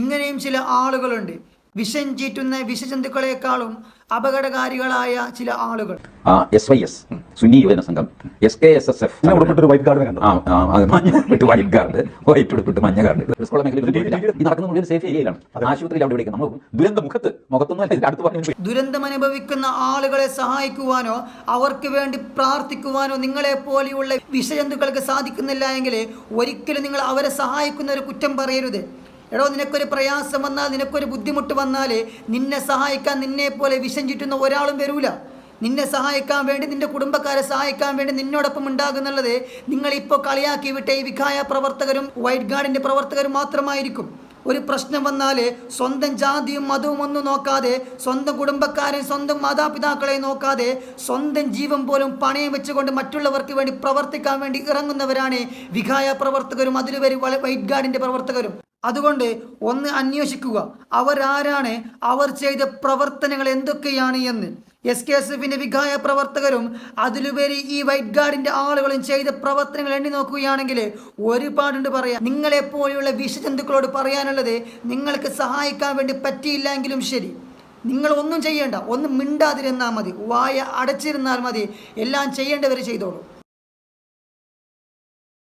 ഇങ്ങനെയും ചില ആളുകളുണ്ട്. വിഷം ചീറ്റുന്ന വിഷജന്തുക്കളെക്കാളും അപകടകാരികളായ ചില ആളുകൾ. S Y S Sunni Yuvajana Sangham S K S S F white card white card white ഉടുപ്പിട്ട് മഞ്ഞ കാർഡ് നടക്കുന്ന സേഫ് ഏരിയയിലാണ് ആശുപത്രിയിൽ അവിടെ നമ്മൾ ദുരന്ത മുഖത്ത് മുഖത്തൊന്നും അല്ല ഇതിന്റെ അടുത്ത് പറഞ്ഞു ദുരന്തമനുഭവിക്കുന്ന ആളുകളെ സഹായിക്കുവാനോ അവർക്ക് വേണ്ടി പ്രാർത്ഥിക്കുവാനോ നിങ്ങളെ പോലെയുള്ള വിഷജന്തുക്കൾക്ക് സാധിക്കുന്നില്ല എങ്കിൽ ഒരിക്കലും നിങ്ങൾ അവരെ സഹായിക്കുന്ന ഒരു കുറ്റം പറയരുത്. എടോ നിനക്കൊരു പ്രയാസം വന്നാൽ നിനക്കൊരു ബുദ്ധിമുട്ട് വന്നാൽ നിന്നെ സഹായിക്കാൻ നിന്നെ പോലെ വിഷം ചുറ്റുന്ന ഒരാളും വരൂല. നിന്നെ സഹായിക്കാൻ വേണ്ടി നിന്റെ കുടുംബക്കാരെ സഹായിക്കാൻ വേണ്ടി നിന്നോടൊപ്പം ഉണ്ടാകുന്നുള്ളത് നിങ്ങളിപ്പോൾ കളിയാക്കി വിട്ട ഈ വിഖായ പ്രവർത്തകരും വൈറ്റ് ഗാർഡിന്റെ പ്രവർത്തകരും മാത്രമായിരിക്കും. ഒരു പ്രശ്നം വന്നാൽ സ്വന്തം ജാതിയും മതവും ഒന്നും നോക്കാതെ സ്വന്തം കുടുംബക്കാരെയും സ്വന്തം മാതാപിതാക്കളെയും നോക്കാതെ സ്വന്തം ജീവൻ പോലും പണയം വെച്ചുകൊണ്ട് മറ്റുള്ളവർക്ക് വേണ്ടി പ്രവർത്തിക്കാൻ വേണ്ടി ഇറങ്ങുന്നവരാണ് വിഖായ പ്രവർത്തകരും അതിലുപരി വൈറ്റ് ഗാർഡിന്റെ പ്രവർത്തകരും. അതുകൊണ്ട് ഒന്ന് അന്വേഷിക്കുക. അവരാരാണ്? അവർ ചെയ്ത പ്രവർത്തനങ്ങൾ എന്തൊക്കെയാണ് എന്ന്. എസ് കെ എസ് എഫിന്റെ വിഘായ പ്രവർത്തകരും അതിലുപരി ഈ വൈറ്റ് ഗാർഡിന്റെ ആളുകളും ചെയ്ത പ്രവർത്തനങ്ങൾ എണ്ണി നോക്കുകയാണെങ്കിൽ ഒരുപാടുണ്ട് പറയാം നിങ്ങളെ പോലെയുള്ള വിഷജന്തുക്കളോട് പറയാനുള്ളത് നിങ്ങൾക്ക് സഹായിക്കാൻ വേണ്ടി പറ്റിയില്ലെങ്കിലും ശരി. നിങ്ങൾ ഒന്നും ചെയ്യേണ്ട ഒന്നും മിണ്ടാതിരുന്നാൽ മതി. വായ അടച്ചിരുന്നാൽ മതി. എല്ലാം ചെയ്യേണ്ടവർ ചെയ്തോളൂ.